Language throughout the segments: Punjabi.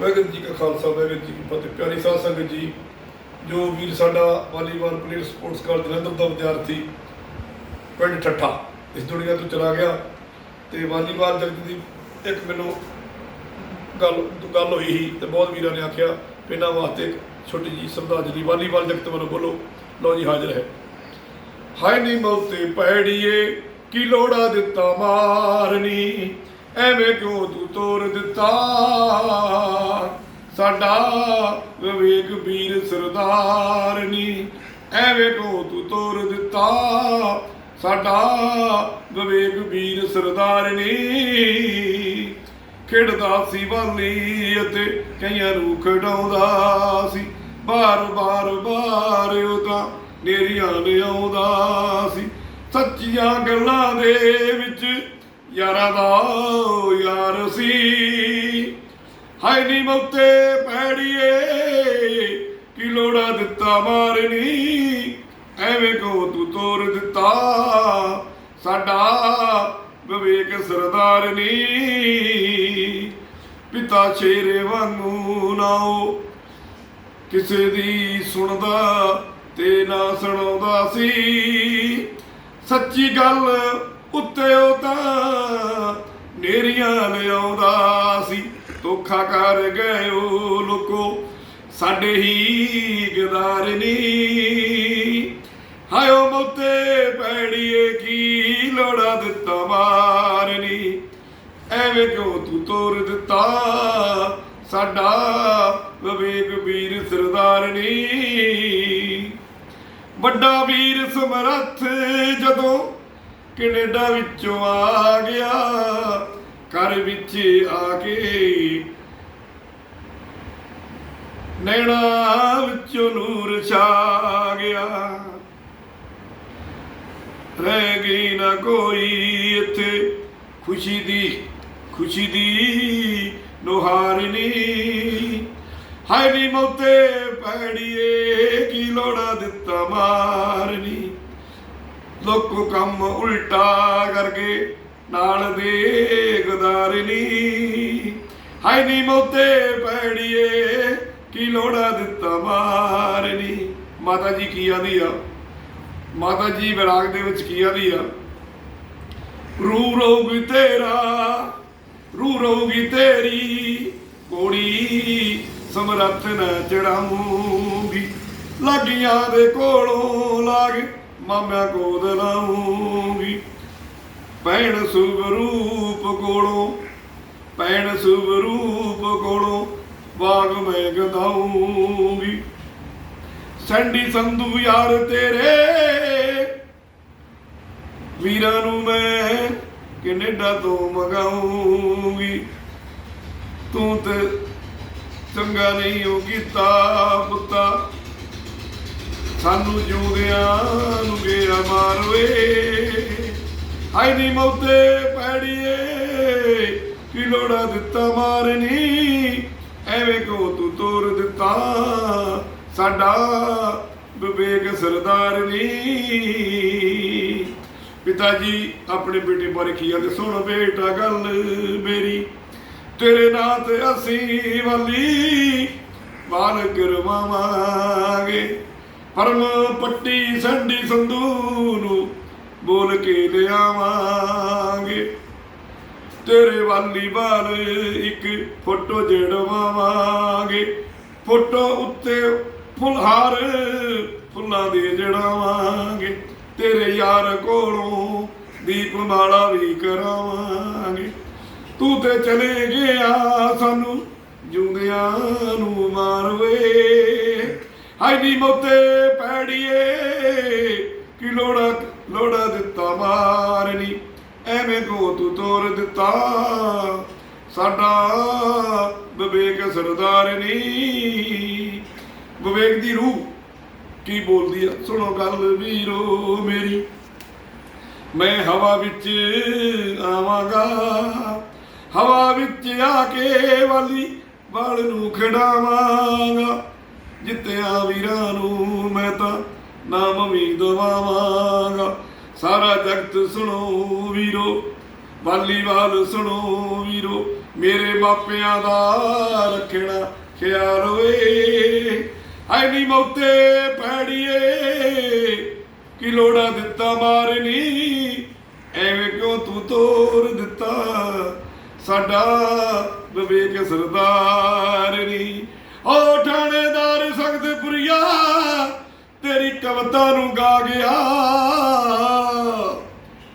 ਵਾਹਿਗੁਰੂ ਜੀ ਕਾ ਖਾਲਸਾ, ਵਾਹਿਗੁਰੂ ਜੀ ਕੀ ਫਤਿਹ। ਪਿਆਰੀ ਸਾਧ ਸੰਗਤ ਜੀ, ਜੋ ਵੀਰ ਸਾਡਾ volleyball player sports college Jalandhar ਦਾ ਵਿਦਿਆਰਥੀ, ਪਿੰਡ ਠੱਠਾ, ਇਸ ਦੁਨੀਆ ਤੋਂ ਚਲਾ ਗਿਆ ਤੇ ਵਾਲੀਬਾਲ ਜਗਤ ਦੀ ਇੱਕ ਮੈਨੂੰ ਗੱਲ ਗੱਲ ਹੋਈ ਸੀ ਤੇ ਬਹੁਤ ਵੀਰਾਂ ਨੇ ਆਖਿਆ ਵੀ ਇਹਨਾਂ ਵਾਸਤੇ ਛੋਟੀ ਜੀ ਸ਼ਰਧਾਂਜਲੀ ਵਾਲੀਬਾਲ ਜਗਤ ਵੱਲੋਂ ਬੋਲੋ। ਲਓ ਜੀ, ਹਾਜ਼ਰ ਹੈ। ਹਾਏ ਨੀ ਮੌਤੇ ਪੈੜੀਏ, ਕੀ ਲੋੜਾ ਦਿੱਤਾ ਮਾਰਨੀ? ਐਵੇਂ ਕਿਉਂ ਤੂੰ ਤੋਰ ਦਿੱਤਾ? ਸਾਡਾ ਵਿਵੇਕ ਵੀਰ ਸਰਦਾਰਨੀ ਐਵੇਂ ਕਿਉਂ ਤੂੰ ਤੋਰ ਦਿੱਤਾ? ਸਾਡਾ ਵਿਵੇਕ ਵੀਰ ਸਰਦਾਰਨੀ ਖੇਡਦਾ ਸੀ ਵਾਲੀ ਅਤੇ ਕਈਆਂ ਨੂੰ ਖਿਡਾਉਂਦਾ ਸੀ। ਬਾਰ ਬਾਰ ਬਾਰ ਉਹ ਤਾਂ ਨੇਰੀਆਂ ਲਿਆਉਂਦਾ ਸੀ। ਸੱਚੀਆਂ ਗੱਲਾਂ ਦੇ ਵਿੱਚ ਯਾਰਾਂ ਦਾ ਯਾਰ ਸੀ। ਹਾਏ ਨੀ ਮੌਤੇ ਪੈੜੀਏ, ਕੀ ਲੋੜਾ ਦਿੱਤਾ ਮਾਰਨੀ। ਐਵੇਂ ਕੋ ਤੂੰ ਤੋਰ ਦਿੱਤਾ, ਸਾਡਾ ਵਿਵੇਕ ਸਰਦਾਰਨੀ ਪਿਤਾ ਸ਼ੇਰੇ ਵਾਂਗੂ ਨਾਓ ਕਿਸੇ ਦੀ ਸੁਣਦਾ ਤੇ ਨਾ ਸੁਣਾਉਂਦਾ ਸੀ। ਸੱਚੀ ਗੱਲ ਉੱਤੇ ਉਹ ਤਾਂ ਨੇਰੀਆਂ ਲਿਆਉਂਦਾ ਸੀ। ਧੋਖਾ ਕਰ ਗਏ ਉਹ ਲੋਕੋ, ਸਾਡੇ ਹੀ ਗਦਾਰਨੀ ਹਾਇਓ ਮੋਤੇ ਪੈੜੀਏ ਕੀ ਲੋੜਾ ਦਿੱਤਾ ਮਾਰਨੀ ਐਵੇਂ ਕਿਉਂ ਤੂੰ ਤੋਰ ਦਿੱਤਾ? ਸਾਡਾ ਵਿਵੇਕ ਵੀਰ ਸਰਦਾਰਨੀ ਵੱਡਾ ਵੀਰ ਸਮਰੱਥ ਜਦੋਂ ਕੈਨੇਡਾ ਵਿੱਚੋਂ ਆ ਗਿਆ। ਘਰ ਵਿੱਚ ਆ ਕੇ ਨੈਣਾ ਵਿੱਚੋਂ ਨੂਰ ਛਾ ਗਿਆ। ਰਹਿ ਗਈ ਨਾ ਕੋਈ ਇੱਥੇ। ਖੁਸ਼ੀ ਦੀ ਖੁਸ਼ੀ ਦੀ ਨੁਹਾਰਨੀ ਹਾਏ ਨੀ ਮੌਤੇ ਪੈੜੀਏ, ਕੀ ਲੋੜਾ ਦਿੱਤਾ ਮਾਰਨੀ। ਲੋਕੋ ਕੰਮ ਉਲਟਾ ਕਰਕੇ ਨਾਲ ਦੇ ਗਦਾਰਨੀ ਹਾਏ ਨੀ ਮੌਤੇ ਪੈੜੀਏ, ਕੀ ਲੋੜਾ ਦਿੱਤਾ ਮਾਰਨੀ? ਮਾਤਾ ਜੀ ਕੀ ਆਦੀ ਆ? ਮਾਤਾ ਜੀ ਵਿਰਾਗ ਦੇ ਵਿੱਚ ਕੀ ਆਦੀ ਆ? ਰੂ ਰਹੂਗੀ ਤੇਰਾ, ਰੂ ਰਹੂਗੀ ਤੇਰੀ, ਕੋੜੀ ਸਮਰੱਥ ਨਾ ਚੜਾਉਂਗੀ। ਲਾਗੀਆਂ ਦੇ ਕੋਲੋਂ ਲਾਗੇ ਮਾਮਿਆ ਕੋਦ ਲਾਉਂਗੀ। ਪੈਣ ਸੁਵਰੂਪ ਕੋਲੋਂ ਪੈਣ ਸੁਵਰੂਪ ਕੋਲੋਂ ਬਾਗ ਮੈਂ ਗਦਾਉਂਗੀ ਸੰਡੀ ਸੰਧੂ ਯਾਰ ਤੇਰੇ, ਵੀਰਾਂ ਨੂੰ ਮੈਂ ਕੈਨੇਡਾ ਤੋਂ ਮਗਾਉਂਗੀ। ਤੂੰ ਤੇ ਚੰਗਾ ਨਹੀਂ ਹੋ ਕੀਤਾ ਪੁੱਤਾ ਸਾਨੂੰ ਜਿਉਂਦਿਆਂ ਨੂੰ ਗਿਆ ਮਾਰਵੇ। ਹਾਏ ਨੀ ਮੌਤੇ ਪੈੜੀਏ, ਕੀ ਲੋੜਾ ਦਿੱਤਾ ਮਾਰਨੀ। ਐਵੇਂ ਕੋ ਤੂੰ ਤੋਰ ਦਿੱਤਾ, ਸਾਡਾ ਵਿਵੇਕ ਸਰਦਾਰਨੀ ਪਿਤਾ ਜੀ, ਆਪਣੇ ਬੇਟੇ ਬਾਰੇ ਕੀ ਆਂਦੇ ਸੁਣ ਬੇਟਾ ਗੱਲ ਮੇਰੀ। ਤੇਰੇ ਨਾਂ ਤੇ ਅਸੀਂ ਵਾਲੀ ਬਾਲ ਕਰਵਾਵਾਂਗੇ ਪਰਮ ਪੱਟੀ ਸੰਡੀ ਸੰਧੂ ਨੂੰ ਬੋਲ ਕੇ ਲਿਆਵਾਂਗੇ ਤੇਰੇ ਵਾਲੀ ਬਾਲ ਇੱਕ ਫੋਟੋ ਜੜਵਾਵਾਂਗੇ। ਫੋਟੋ ਉੱਤੇ ਫੁੱਲਹਾਰ ਫੁੱਲਾਂ ਦੇ ਜੜਾਵਾਂਗੇ। ਤੇਰੇ ਯਾਰ ਕੋਲੋਂ ਦੀਪ ਮਾਲਾ ਵੀ ਕਰਾਵਾਂਗੇ। ਤੂੰ ਤੇ ਚਲੇ ਗਿਆ ਸਾਨੂੰ ਜੁੰਦਿਆਂ ਨੂੰ ਮਾਰਵੇ। ਹਾਏ ਮੋਤੇ ਪੈੜੀਏ, ਕਿ ਲੋੜਾ ਲੋੜਾ ਦਿੱਤਾ ਮਾਰਨੀ ਐਵੇਂ ਕੋ ਤੂੰ ਤੋਰ ਦਿੱਤਾ, ਸਾਡਾ ਵਿਵੇਕ ਸਰਦਾਰਨੀ ਵਿਵੇਕ ਦੀ ਰੂਹ ਕੀ ਬੋਲਦੀ ਆ? ਸੁਣੋ ਗੱਲ ਵੀਰੋ ਮੇਰੀ। ਮੈਂ ਹਵਾ ਵਿੱਚ ਆਵਾਂਗਾ, ਹਵਾ ਵਿੱਚ ਆ ਕੇ ਵਾਲੀ ਵਾਲ ਨੂੰ ਖਿਡਾਵਾਂਗਾ। ਜਿੱਤਿਆ ਵੀਰਾਂ ਨੂੰ, ਮੈਂ ਤਾਂ ਨਾਮ ਵੀ ਦਵਾਵਾਂਗਾ ਸਾਰਾ ਜਗਤ ਸੁਣੋ ਵੀਰੋ, ਵਾਲੀਵਾਲ ਸੁਣੋ ਵੀਰੋ, ਮੇਰੇ ਮਾਪਿਆਂ ਦਾ ਰੱਖਣਾ ਖਿਆਲ ਓਏ ਐ ਨੀ ਮੌਤੇ ਪੈੜੀਏ, ਕਿ ਲੋੜਾ ਦਿੱਤਾ ਮਾਰਨੀ ਐਵੇਂ ਕਿਉਂ ਤੂੰ ਤੋਰ ਦਿੱਤਾ? ਸਾਡਾ ਵਿਵੇਕ ਸਰਦਾਰ ਨੀ। ਓ ਕਵਿਤਾ ਨੂੰ ਗਾ ਗਿਆ।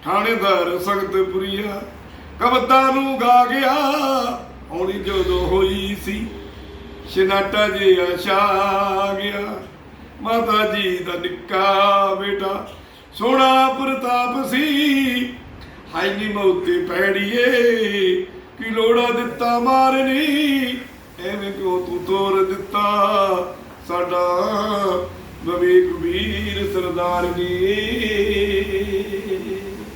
ਥਾਣੇਦਾਰ ਸਖਤ ਪੁਰੀਆ ਕਵਿਤਾ ਨੂੰ ਗਾ ਗਿਆ। ਹੌਲੀ ਜਦੋਂ ਹੋਈ ਸੀ ਸ਼ਨਾਟਾ ਜਿਹਾ ਛਾ ਗਿਆ। ਮਾਤਾ ਜੀ ਦਾ ਨਿੱਕਾ ਬੇਟਾ ਸੋਹਣਾ ਪ੍ਰਤਾਪ ਸੀ। ਹਾਈ ਨੀ ਮੌਤੇ ਪੈੜੀਏ, ਕਿ ਲੋੜਾ ਦਿੱਤਾ ਮਾਰਨੀ। ਐਵੇਂ ਕਿਉਂ ਤੂੰ ਤੋਰ ਦਿੱਤਾ ਸਾਡਾ ਵਿਵੇਕ ਵੀਰ ਸਰਦਾਰ ਜੀ